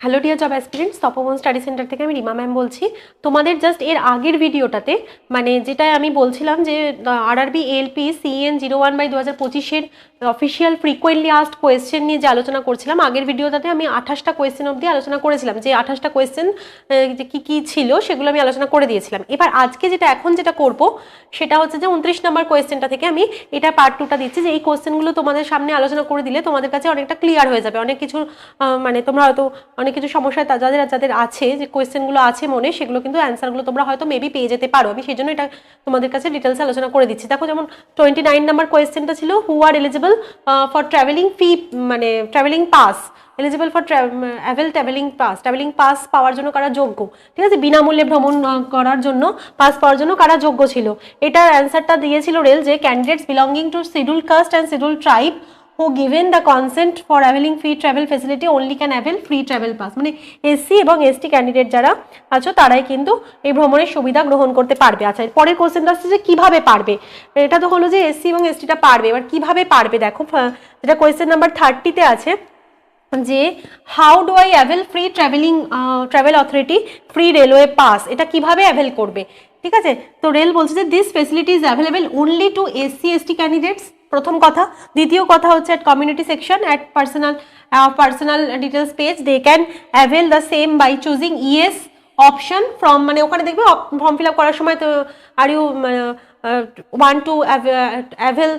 Hello dear job aspirants Tapoban study centre থেকে আমি Rima ma'am বলছি। তোমাদের জাস্ট এর আগের ভিডিওটাতে মানে যেটাই আমি বলছিলাম যে আর RRB LP CEN zero one by দু হাজার পঁচিশের অফিসিয়াল ফ্রিকোয়েন্টলি আস্ট কোয়েশ্চেন নিয়ে যে আলোচনা করছিলাম, আগের ভিডিওটাতে আমি আঠাশটা কোয়েশ্চেন অবধি আলোচনা করেছিলাম। যে আঠাশটা কোয়েশ্চেন যে কী কী ছিল সেগুলো আমি আলোচনা করে দিয়েছিলাম। এবার আজকে যেটা, এখন যেটা করব, সেটা হচ্ছে যে উনত্রিশ নম্বর কোয়েশ্চেনটা থেকে আমি এটা পার্ট টুটা দিচ্ছি যে এই কোয়েশ্চেনগুলো তোমাদের সামনে আলোচনা করে দিলে তোমাদের কাছে অনেকটা ক্লিয়ার হয়ে যাবে। অনেক কিছু মানে তোমরা হয়তো অনেক কিছু সমস্যায় তা- যাদের যাদের আছে, যে কোয়েশ্চেনগুলো আছে মনে, সেগুলো কিন্তু অ্যান্সারগুলো তোমরা হয়তো মেবি পেয়ে যেতে পারো। আমি সেই জন্য এটা তোমাদের কাছে ডিটেলস আলোচনা করে দিচ্ছি। দেখো যেমন টোয়েন্টি নাইন নাম্বার কোয়েশ্চেনটা ছিল who are eligible for travelling fee মানে travelling pass eligible for avail travelling pass travelling pass পাওয়ার জন্য কারা যোগ্য? ঠিক আছে, বিনামূল্যে ভ্রমণ করার জন্য পাস পাওয়ার জন্য কারা যোগ্য ছিল? এটার অ্যান্সারটা দিয়েছিল রেল যে candidates belonging to schedule caste and schedule tribe who given the consent for availing free travel facility, only can avail free travel pass. মানে এসসি এবং এসটি ক্যান্ডিডেট যারা আছো, তারাই কিন্তু এই ভ্রমণের সুবিধা গ্রহণ করতে পারবে। আচ্ছা পরের কোশ্চেনটা আসছে যে কীভাবে পারবে? এটা তো হলো যে এসসি এবং এসটিটা পারবে। এবার কীভাবে পারবে? দেখো যেটা কোয়েশ্চেন নাম্বার থার্টিতে আছে যে how do I avail free travelling travel authority free railway pass এটা কীভাবে অ্যাভেল করবে? ঠিক আছে? তো রেল বলছে যে this facility is available only to SC ST candidates প্রথম কথা। দ্বিতীয় কথা হচ্ছে at community section at personal personal details page they can avail the same by choosing yes option from মানে ওখানে দেখবে ফর্ম ফিল আপ করার সময় তো are you want to avail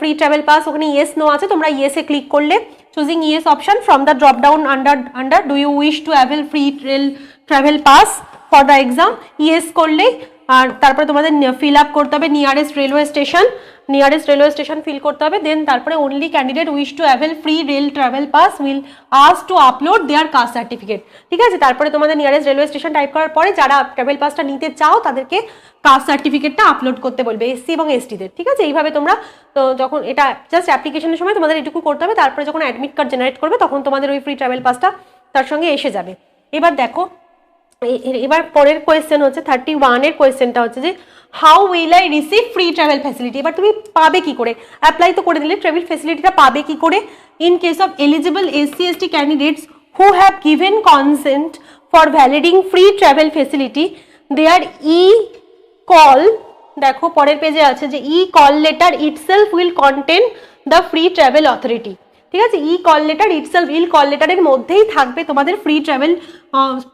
free travel pass ওখানে ইয়েস নো আছে, তোমরা ইয়েসে ক্লিক করলে choosing yes option from the drop down under under do you wish to avail free trail travel pass for the exam yes করলেই আর তারপরে তোমাদের fill up করতে হবে nearest railway station nearest railway station fill করতে হবে then তারপরে only candidate wish to avail free rail travel pass will has to upload their caste certificate ঠিক আছে? তারপরে তোমাদের নিয়ারেস্ট রেলওয়ে স্টেশন টাইপ করার পরে যারা ট্রাভেল পাসটা নিতে চাও, তাদেরকে কাস্ট সার্টিফিকেটটা আপলোড করতে বলবে এসসি এবং এসটিদের ঠিক আছে? এইভাবে তোমরা, তো যখন এটা জাস্ট অ্যাপ্লিকেশনের সময় তোমাদের এটুকু করতে হবে, তারপরে যখন অ্যাডমিট কার্ড জেনারেট করবে, তখন তোমাদের ওই ফ্রি ট্রাভেল পাসটা তার সঙ্গে এসে যাবে। এবার দেখো এবার পরের কোয়েশ্চেন হচ্ছে থার্টি ওয়ানের কোয়েশ্চেনটা হচ্ছে যে how will I receive free travel facility এবার তুমি পাবে কি করে? অ্যাপ্লাই তো করে দিলে ট্রাভেল ফ্যাসিলিটিটা পাবে কি করে? In case of eligible SC ST candidates who have given consent for ভ্যালিডিং free travel facility their e call দেখো পরের পেজে আছে যে e call letter itself will contain the free travel authority ঠিক আছে? E call letter itself will call লেটারের মধ্যেই থাকবে তোমাদের ফ্রি ট্রাভেল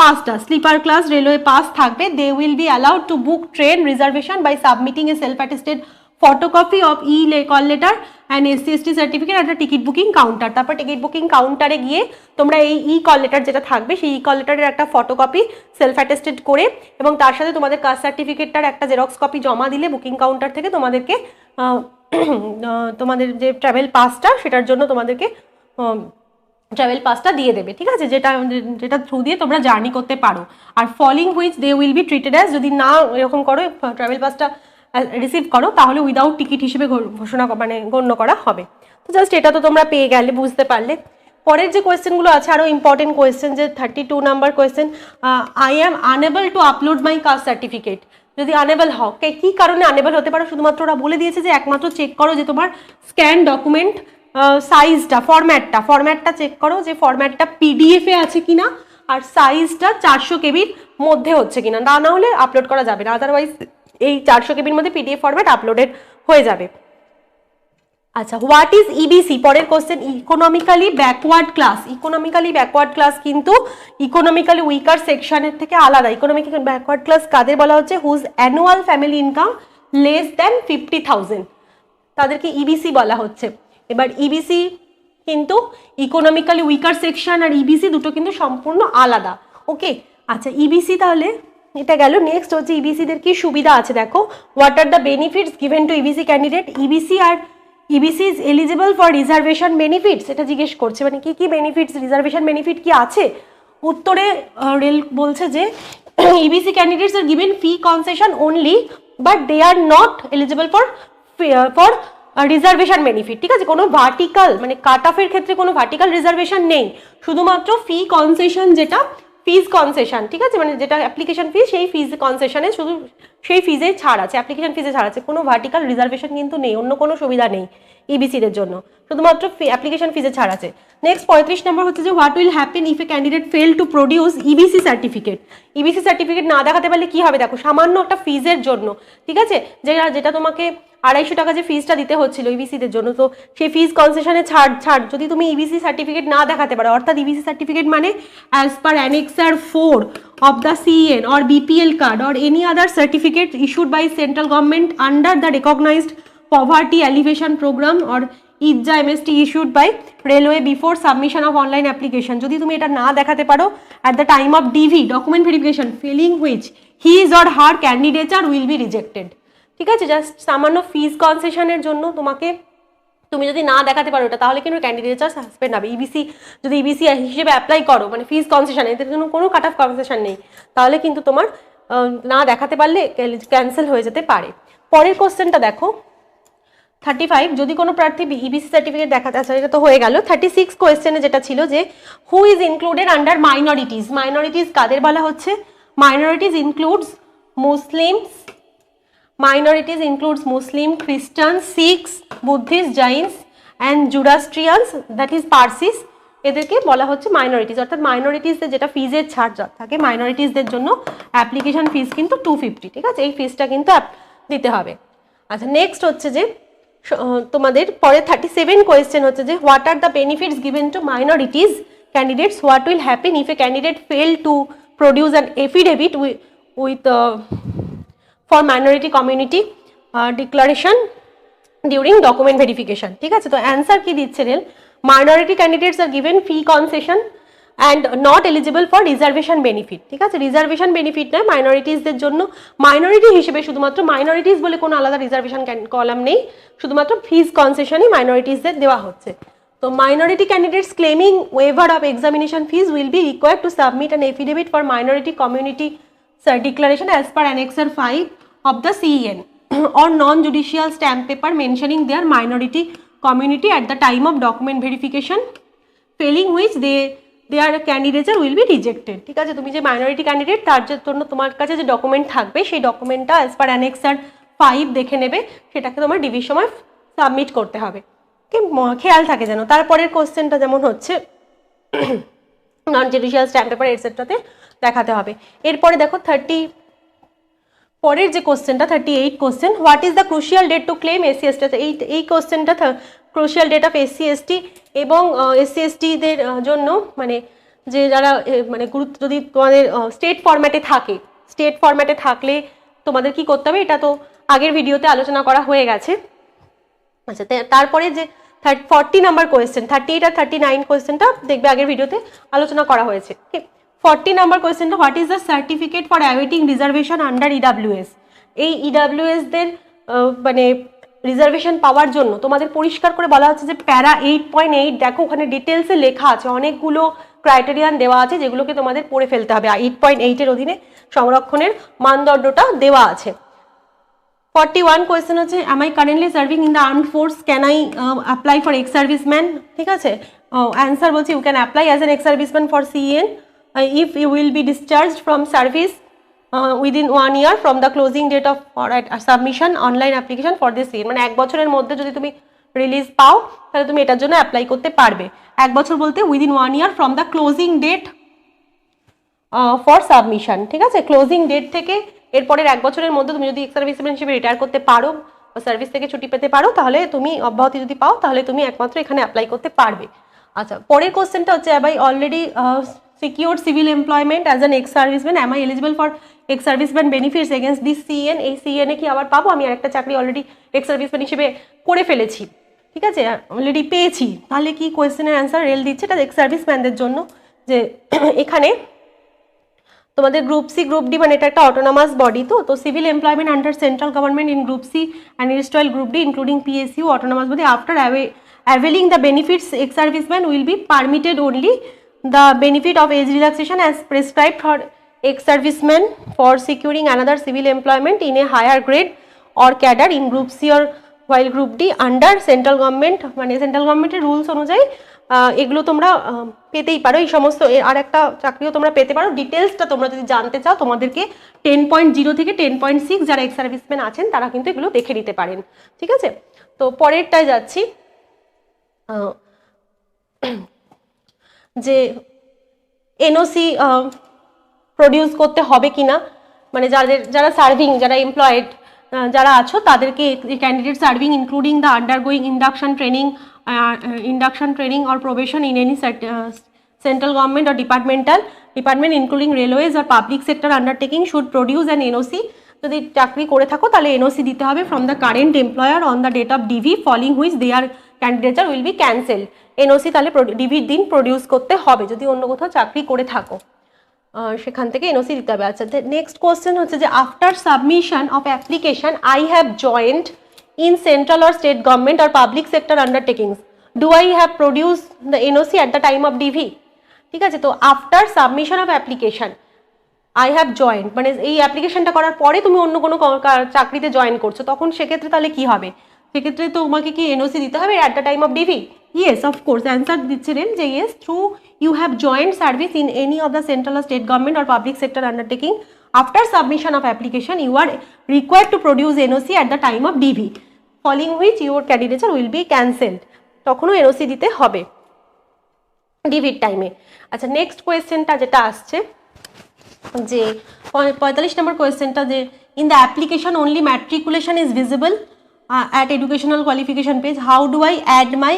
পাসটা স্লিপার ক্লাস রেলওয়ে পাস থাকবে। They will be allowed to book train reservation by submitting a self attested photocopy of e call letter and SC ST certificate একটা ticket booking counter তারপর ticket booking কাউন্টারে গিয়ে তোমরা এই ই call letter যেটা থাকবে, সেই ই কল লেটারের একটা ফটোকপি সেলফ অ্যাটেস্টেড করে এবং তার সাথে তোমাদের কাস্ট সার্টিফিকেটটার একটা জেরক্স কপি জমা দিলে বুকিং কাউন্টার থেকে তোমাদেরকে তোমাদের যে ট্রাভেল পাসটা সেটার জন্য তোমাদেরকে ট্রাভেল পাসটা দিয়ে দেবে, ঠিক আছে? যেটা যেটা থ্রু দিয়ে তোমরা জার্নি করতে পারো। আর failing which they will be treated as যদি না এরকম করো ট্রাভেল পাসটা রিসিভ করো, তাহলে উইদাউট টিকিট হিসেবে ঘোষণা মানে গণ্য করা হবে। তো জাস্ট এটা তো তোমরা পেয়ে গেলে, বুঝতে পারলে। পরের যে কোয়েশ্চেনগুলো আছে আরও ইম্পর্টেন্ট কোয়েশ্চেন যে thirty two number question I am unable to upload my caste certificate যদি আনেবল হও। কি কারণে আনেবল হতে পারো? শুধুমাত্র ওরা বলে দিয়েছে যে একমাত্র চেক করো যে তোমার স্ক্যান ডকুমেন্ট সাইজটা ফরম্যাটটা ফরম্যাটটা চেক করো যে ফরম্যাটটা পিডিএফে আছে কি না আর সাইজটা চারশো কেবির মধ্যে হচ্ছে কিনা। না না হলে আপলোড করা যাবে না। আদারওয়াইজ এই চারশো কেবির মধ্যে পিডিএফ ফরম্যাট আপলোডেড হয়ে যাবে। আচ্ছা হোয়াট ইজ ইবিসি পরের question economically backward class economically backward class কিন্তু ইকোনমিক্যালি উইকার সেকশনের থেকে আলাদা। ইকোনমিক ব্যাকওয়ার্ড ক্লাস কাদের বলা হচ্ছে? Whose annual family income less than fifty thousand তাদেরকে ইবিসি বলা হচ্ছে। এবার ইবিসি কিন্তু ইকোনমিক্যালি উইকার সেকশন আর ইবিসি দুটো কিন্তু সম্পূর্ণ আলাদা। ওকে আচ্ছা ইবিসি তাহলে এটা গেল। নেক্সট হচ্ছে ইবিসিদের কি সুবিধা আছে? দেখো what are the benefits given to EBC candidate EBC are EBC is eligible for reservation benefits এটা জিজ্ঞেস করছে মানে কি কি বেনিফিটস রিজার্ভেশন বেনিফিট কি আছে? উত্তরে রেল বলছে যে EBC candidates are given fee concession only but they are not eligible for for reservation benefit ঠিক আছে? কোনো ভার্টিক্যাল মানে কাট অফের ক্ষেত্রে কোনো ভার্টিক্যাল রিজার্ভেশন নেই। শুধুমাত্র ফি কনসেশন যেটা ফিজ কনসেশন ঠিক আছে? মানে যেটা অ্যাপ্লিকেশন ফিজ সেই ফিজ কনসেশনে শুধু সেই ফিজে ছাড় আছে অ্যাপ্লিকেশন ফিজে ছাড় আছে। কোনো ভার্টিক্যাল রিজার্ভেশন কিন্তু নেই, অন্য কোনো সুবিধা নেই ইবিসিদের জন্য। শুধুমাত্র অ্যাপ্লিকেশন ফিজে ছাড় আছে। নেক্সট পঁয়ত্রিশ নম্বর হচ্ছে যে what will happen if a candidate fail to produce EBC certificate EBC certificate না দেখাতে পারলে কি হবে? দেখো, সামান্য একটা ফিজের জন্য, ঠিক আছে? যেটা যেটা তোমাকে আড়াইশো টাকা যে ফিজটা দিতে হচ্ছিল ইবিসিদের জন্য, তো সেই ফিজ কনসেশনে ছাড় ছাড়। যদি তুমি ইবিসি সার্টিফিকেট না দেখাতে পারো, অর্থাৎ ইবিসি সার্টিফিকেট মানে as per annexure four of the CEN or BPL card or any other certificate issued by central government under the recognised poverty alleviation program or Itza MST issued by railway before submission of online application যদি তুমি এটা না দেখাতে পারো at the time of DV document verification failing which his or her candidature will be rejected ঠিক আছে? Just সামান্য ফিজ কনসেশনের জন্য তোমাকে তুমি যদি না দেখাতে পারো এটা তাহলে কিন্তু ক্যান্ডিডেচার সাসপেন্ড হবে ইবিসি যদি ইবিসি হিসেবে অ্যাপ্লাই করো মানে ফিজ কনসেশন এদের জন্য কোনো কাট অফ কনসেশন নেই। তাহলে কিন্তু তোমার না দেখাতে পারলে ক্যান্সেল হয়ে যেতে পারে। পরের কোশ্চেনটা দেখো। থার্টি ফাইভ যদি কোনো প্রার্থী ইবিসি সার্টিফিকেট দেখাতে আচ্ছা এটা তো হয়ে গেল। থার্টি সিক্স কোয়েশ্চেনে যেটা ছিল যে who is included under minorities minorities কাদের বলা হচ্ছে? Minorities includes Muslims minorities includes muslim christians sikhs buddhists jains, and zoroastrians, that is parsis. এদেরকে বলা হচ্ছে মাইনরিটিস অর্থাৎ মাইনরিটিসদের যেটা ফিজের ছাড় যা থাকে মাইনরিটিসদের জন্য অ্যাপ্লিকেশন ফিজ কিন্তু টু ফিফটি ঠিক আছে? এই ফিজটা কিন্তু দিতে হবে। আচ্ছা নেক্সট হচ্ছে যে তোমাদের পরে থার্টি সেভেন কোয়েশ্চেন হচ্ছে যে what are the benefits given to minorities candidates what will happen if a candidate fail to produce an affidavit with for minority community declaration during document verification ঠিক আছে? তো answer কি দিচ্ছে rail minority candidates are given fee concession and not eligible for reservation benefit ঠিক আছে? Reservation benefit নয় মাইনরিটিসদের জন্য minority হিসেবে শুধুমাত্র মাইনরিটিস বলে কোনো আলাদা রিজার্ভেশন কলাম নেই। শুধুমাত্র ফিজ কনসেশনই মাইনরিটিসদের দেওয়া হচ্ছে। তো minority candidates claiming waiver of examination fees will be required to submit an affidavit for minority sir, declaration as per annexure 5 of the CEN or non-judicial stamp paper mentioning their minority community at the time of document verification failing which they their candidature will be rejected ঠিক আছে তুমি যে minority candidate তার জন্য তোমার কাছে যে document থাকবে সেই ডকুমেন্টটা অ্যাজ পার অ্যানেক্সার ফাইভ দেখে নেবে সেটাকে তোমার ডিভির সময় সাবমিট করতে হবে খেয়াল থাকে যেন তারপরের কোশ্চেনটা যেমন হচ্ছে নন জুডিশিয়াল স্ট্যাম্প পেপার এটসেট্রাতে দেখাতে হবে। এরপরে দেখো থার্টি পরের যে কোশ্চেনটা thirty eight question what is the crucial date to claim SC ST এই এই কোশ্চেনটা crucial date of SC ST এবং এসসি এসটিদের জন্য মানে যে যারা মানে গুরুত্ব যদি তোমাদের স্টেট ফরম্যাটে থাকে স্টেট ফরম্যাটে থাকলে তোমাদের কি করতে হবে? এটা তো আগের ভিডিওতে আলোচনা করা হয়ে গেছে। আচ্ছা তারপরে যে thirty forty number question thirty eight আর থার্টি নাইন কোয়েশ্চেনটা দেখবে আগের ভিডিওতে আলোচনা করা হয়েছে। ফর্টি নাম্বার কোয়েশ্চেনটা, what is the certificate for awaiting reservation under EWS এই ইডাব্লিউএসদের মানে রিজার্ভেশন পাওয়ার জন্য তোমাদের পরিষ্কার করে বলা হচ্ছে যে প্যারা এইট পয়েন্ট এইট, দেখো ওখানে ডিটেলসে লেখা আছে, অনেকগুলো ক্রাইটেরিয়ান দেওয়া আছে যেগুলোকে তোমাদের পড়ে ফেলতে হবে এইট পয়েন্ট এইটের অধীনে সংরক্ষণের মানদণ্ডটা দেওয়া আছে। ফর্টি ওয়ান কোয়েশ্চেন হচ্ছে am I currently serving in the arm force can I apply for ex serviceman ঠিক আছে? অ্যান্সার বলছি you can apply as an ex serviceman for CEN if you will be discharge from service within one year from the closing date of submission online application for this CEN মানে এক বছরের মধ্যে যদি তুমি release পাও, তাহলে তুমি এটার জন্য অ্যাপ্লাই করতে পারবে। এক বছর বলতে within one year from the closing date for submission ঠিক আছে? ক্লোজিং ডেট থেকে এরপরের এক বছরের মধ্যে তুমি যদি এক্স সার্ভিসম্যান হিসেবে রিটায়ার করতে পারো সার্ভিস থেকে ছুটি পেতে পারো, তাহলে তুমি অব্যাহতি যদি পাও, তাহলে তুমি একমাত্র এখানে অ্যাপ্লাই করতে পারবে। আচ্ছা পরের কোশ্চেনটা হচ্ছে I already secure civil employment as an ex serviceman am I eligible for ex serviceman benefits against this CEN এই সিএন কি আবার পাবো? আমি আরেকটা চাকরি অলরেডি এক্স সার্ভিসম্যান হিসেবে করে ফেলেছি। ঠিক আছে? অলরেডি পেয়েছি। তাহলে কি কোয়েশ্চেনের অ্যান্সার রেল দিচ্ছে? এটা এক্স সার্ভিসম্যানদের জন্য যে এখানে তোমাদের গ্রুপ সি গ্রুপ ডি মানে এটা একটা অটোনমাস বডি তো? তো civil employment under central government in group C and install group D including PSU autonomous body after availing the benefits ex serviceman will be permitted only the benefit of age relaxation as prescribed for ex serviceman for securing another civil employment in a higher grade or cadre in group C or while group D under central government মানে central গভর্নমেন্টের rules অনুযায়ী এগুলো তোমরা পেতেই পারো এই সমস্ত আর একটা চাকরিও তোমরা পেতে পারো ডিটেলসটা তোমরা যদি জানতে চাও তোমাদেরকে টেন পয়েন্ট জিরো থেকে টেন পয়েন্ট সিক্স যারা এক্স সার্ভিসম্যান আছেন তারা কিন্তু এগুলো দেখে নিতে পারেন ঠিক আছে তো পরেরটায় যাচ্ছি যে এনওসি প্রডিউস করতে হবে কি না মানে যাদের, যারা সার্ভিং যারা এমপ্লয়েড যারা আছো, তাদেরকে candidate serving including the undergoing induction training induction training or probation in any central government or departmental department including railways or public sector undertaking should produce an NOC যদি চাকরি করে থাকো, তাহলে এনওসি দিতে হবে from the current employer on the date of DV failing which their candidature will be cancel NOC তাহলে ডিভির দিন প্রডিউস করতে হবে, যদি অন্য কোথাও চাকরি করে থাকো। সেখান থেকে এনওসি দিতে হবে। আচ্ছা নেক্সট কোয়েশ্চেন হচ্ছে যে after submission of application I have joined in central or state government or public sector undertakings do I have produce the NOC at the time of DV ঠিক আছে, তো after submission of application I have joined মানে এই অ্যাপ্লিকেশনটা করার পরে তুমি অন্য কোনো চাকরিতে জয়েন করছ, তখন সেক্ষেত্রে তাহলে কি হবে? সেক্ষেত্রে তো তোমাকে কি এনওসি দিতে হবে? At the time of DV yes of course answer দিচ্ছিলেন যে yes through you have joined service in any of the central state government or public sector undertaking after submission of application you are required to produce NOC at the time of DV failing which your candidature will be cancelled তখনও NOC দিতে হবে ডিভির টাইমে আচ্ছা next কোয়েশ্চেনটা যেটা আসছে, যে পঁয়- পঁয়তাল্লিশ নম্বর কোয়েশ্চেনটা যে in the application only matriculation is visible at educational qualification page how do I add my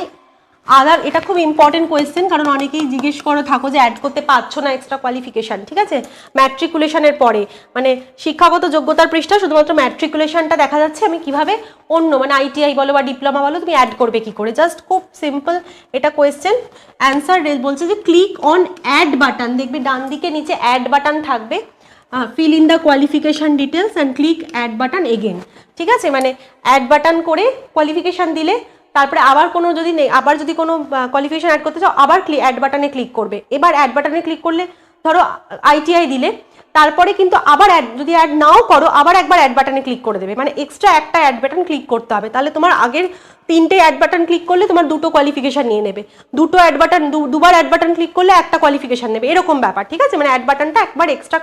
other এটা খুব ইম্পর্টেন্ট কোয়েশ্চেন কারণ অনেকেই জিজ্ঞেস করে থাকো যে অ্যাড করতে পারছ না এক্সট্রা কোয়ালিফিকেশান ঠিক আছে? ম্যাট্রিকুলেশনের পরে মানে শিক্ষাগত যোগ্যতার পৃষ্ঠা, শুধুমাত্র ম্যাট্রিকুলেশনটা দেখা যাচ্ছে, আমি কীভাবে অন্য মানে আইটিআই বলো বা ডিপ্লোমা বলো, তুমি অ্যাড করবে কি করে? জাস্ট খুব সিম্পল এটা কোয়েশ্চেন অ্যান্সার বলছে যে ক্লিক অন অ্যাড বাটন দেখবে ডান দিকে নিচে অ্যাড বাটন থাকবে fill in the qualification details and click add button again ঠিক আছে? মানে অ্যাড বাটন করে কোয়ালিফিকেশান দিলে, তারপরে আবার কোনো যদি নেই, আবার যদি কোনো কোয়ালিফিকেশান অ্যাড করতে চাও, আবার ক্লিক অ্যাড বাটনে ক্লিক করবে। এবার অ্যাড বাটনে ক্লিক করলে, ধরো আইটিআই দিলে, তারপরে কিন্তু আবার অ্যাড যদি অ্যাড নাও করো, আবার একবার অ্যাড বাটনে ক্লিক করে দেবে। মানে এক্সট্রা একটা অ্যাড বাটন ক্লিক করতে হবে। তাহলে তোমার আগের তিনটে অ্যাড বাটন ক্লিক করলে তোমার দুটো কোয়ালিফিকেশান নিয়ে নেবে। দুটো অ্যাড বাটন দুবার অ্যাড বাটন ক্লিক করলে একটা কোয়ালিফিকেশান নেবে। এরকম ব্যাপার, ঠিক আছে? মানে অ্যাড বাটনটা একবার এক্সট্রা